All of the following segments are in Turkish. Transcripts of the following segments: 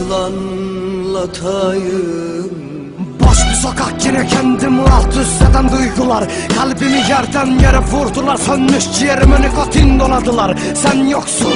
anlatayım Boş bir sokak yine kendimi alt üst eden duygular. Kalbimi yerden yere vurdular Sönmüş ciğerime nikotin doladılar. Sen yoksun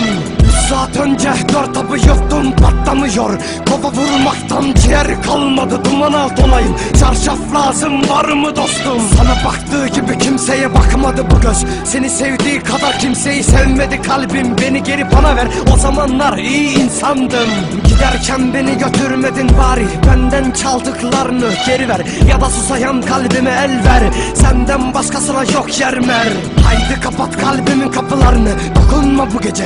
Saat önce dört abı yuttum patlamıyor. Kova vurmaktan ciğer kalmadı Dumana dolayım. Çarşaf lazım var mı dostum? Sana baktığı gibi kimseye bakmadı bu göz. Seni sevdiği kadar kimseyi sevmedi kalbim. Beni geri bana ver o zamanlar iyi insandım. Giderken beni götürmedin bari Benden çaldıklarını geri ver. Ya da susayan kalbime el ver Senden başkasına yok yer mer. Haydi kapat kalbimin kapılarını Dokunma bu gece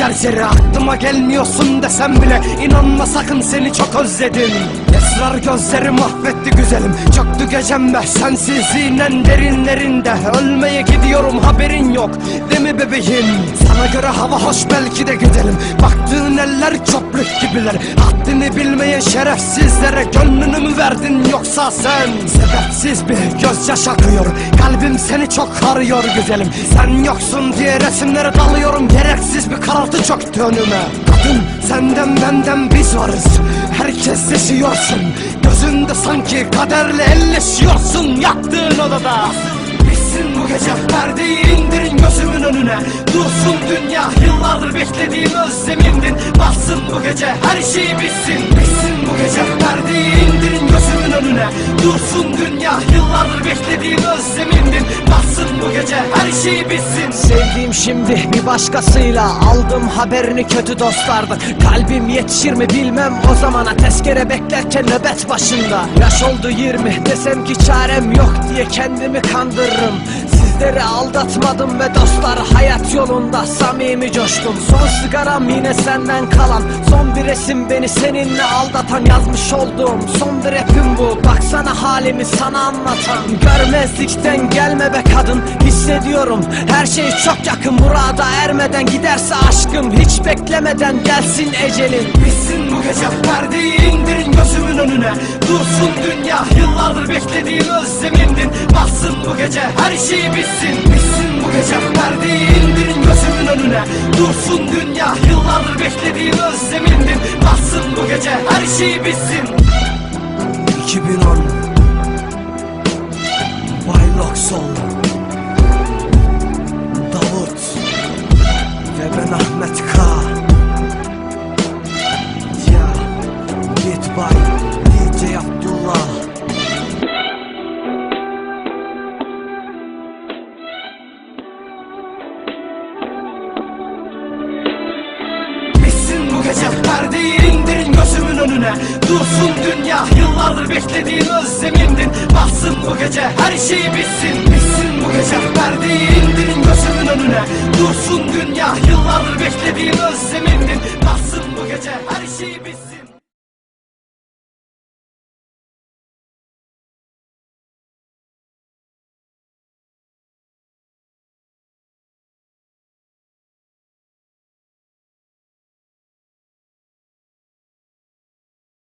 serseri Aklıma gelmiyorsun desem bile inanma sakın seni çok özledim. Esrar gözleri mahvetti güzelim Çöktü gecemde sensizliğin derinlerinde Ölmeye gidiyorum haberin yok değil mi bebeğim? Sana göre hava hoş belki de gidelim Baktığın eller çöplük gibiler. Haddini bilmeyen şerefsizlere Gönlünü mü verdin yoksa sen? Sebepsiz bir gözyaş akıyor Kalbim seni çok arıyor güzelim. Sen yoksun diye resimlere dalıyorum Gereksiz bir karaltı çöktü önüme. Kadın senden benden biz varız. Herkes yaşıyorsun. Gözünde sanki kaderle elleşiyorsun. Yaktığın odada. Bitsin bu gece perdeyi indirin gözümün önüne. Dursun dünya yıllardır beklediğim özlemindin. Bassın bu gece her şey bitsin. Bitsin bu gece perdeyi indirin önüne Dursun dünya yıllardır beklediğim özlemindin Bassın bu gece her şey bitsin. Sevdiğim şimdi bir başkasıyla Aldım haberini kötü dostlardan Kalbim yetişir mi bilmem o zamana Tezkere beklerken nöbet başında. Yaş oldu 20 desem ki çarem yok diye kendimi kandırırım Sizleri aldatmadım ve dostlar hayat yolunda samimi coştum. Son sigaram yine senden kalan. Son bir resim beni seninle aldatan Yazmış olduğum son bir rapim bu. Baksana halimi sana anlatan. Görmezlikten gelme be kadın Hissediyorum her şey çok yakın. Murada ermeden giderse aşkım Hiç beklemeden gelsin ecelin. Bitsin bu gece perdeyi indirin gözümün önüne. Dursun dünya yıllardır beklediğim özlemindin Bassın bu gece her şey bitsin Bitsin bu gece? Perdeyi indirin gözümün önüne. Dursun dünya yıllardır beklediğim özlemindin Bassın bu gece her şey bitsin. 2010 Bay Loxol Davut. Ve ben Ahmet K. Ya Beat by Gece perdeyi indirin gözümün önüne. Dursun dünya yıllardır beklediğim özlemindin Bassın bu gece her şey bitsin. Bitsin bu gece. Perdeyi indirin gözümün önüne. Dursun dünya yıllardır beklediğim özlemindin